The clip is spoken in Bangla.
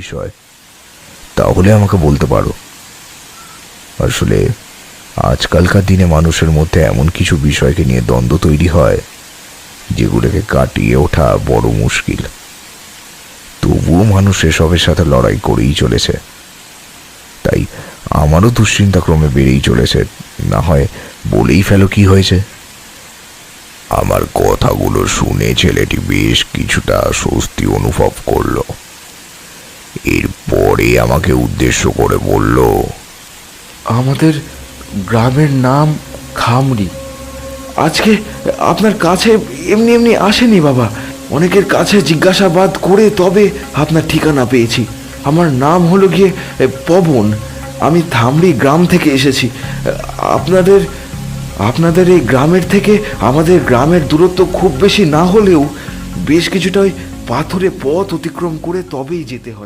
বিষয়, তাহলে আমাকে বলতে পারো। আসলে, আজকালকার দিনে মানুষের মধ্যে এমন কিছু বিষয়কে নিয়ে দ্বন্দ্ব তৈরি হয়, যেগুলোকে কাটিয়ে ওঠা বড় মুশকিল। তবুও মানুষ এসবের সাথে লড়াই করেই চলেছে। তাই আমারও দুশ্চিন্তা ক্রমে বেড়েই চলেছে, না হয় বলেই ফেলো কি হয়েছে। আমার কথাগুলো শুনে ছেলেটি বেশ কিছুটা স্বস্তি অনুভব করল। এরপরে আমাকে উদ্দেশ্য করে বলল, আমাদের গ্রামের নাম খামরি। আজকে আপনার কাছে এমনি এমনি আসেনি বাবা। অনেকের কাছে জিজ্ঞাসাবাদ করে তবে আপনার ঠিকানা পেয়েছি। আমার নাম হলো গিয়ে পবন। আমি থামড়ি গ্রাম থেকে এসেছি। আপনাদের আপনাদের এই গ্রামের থেকে আমাদের গ্রামের দূরত্ব খুব বেশি না হলেও বেশ কিছুটা ওই পাথরে পথ অতিক্রম করে তবেই যেতে হয়।